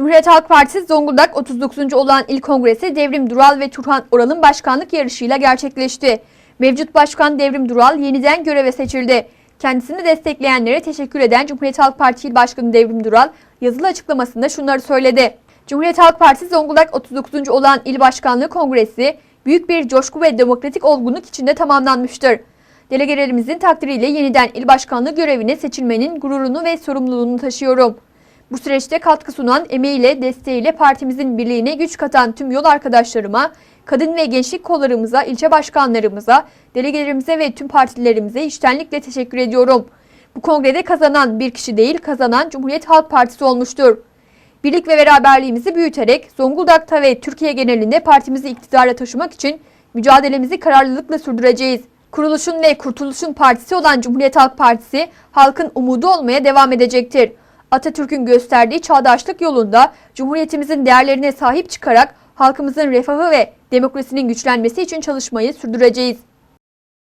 Cumhuriyet Halk Partisi Zonguldak 39. olan il kongresi Devrim Dural ve Turhan Oral'ın başkanlık yarışıyla gerçekleşti. Mevcut başkan Devrim Dural yeniden göreve seçildi. Kendisini destekleyenlere teşekkür eden Cumhuriyet Halk Partisi İl Başkanı Devrim Dural yazılı açıklamasında şunları söyledi. Cumhuriyet Halk Partisi Zonguldak 39. olan il başkanlığı kongresi büyük bir coşku ve demokratik olgunluk içinde tamamlanmıştır. Delegelerimizin takdiriyle yeniden il başkanlığı görevine seçilmenin gururunu ve sorumluluğunu taşıyorum. Bu süreçte katkı sunan, emeğiyle, desteğiyle partimizin birliğine güç katan tüm yol arkadaşlarıma, kadın ve gençlik kollarımıza, ilçe başkanlarımıza, delegelerimize ve tüm partilerimize içtenlikle teşekkür ediyorum. Bu kongrede kazanan bir kişi değil, kazanan Cumhuriyet Halk Partisi olmuştur. Birlik ve beraberliğimizi büyüterek Zonguldak'ta ve Türkiye genelinde partimizi iktidara taşımak için mücadelemizi kararlılıkla sürdüreceğiz. Kuruluşun ve kurtuluşun partisi olan Cumhuriyet Halk Partisi halkın umudu olmaya devam edecektir. Atatürk'ün gösterdiği çağdaşlık yolunda Cumhuriyetimizin değerlerine sahip çıkarak halkımızın refahı ve demokrasinin güçlenmesi için çalışmayı sürdüreceğiz.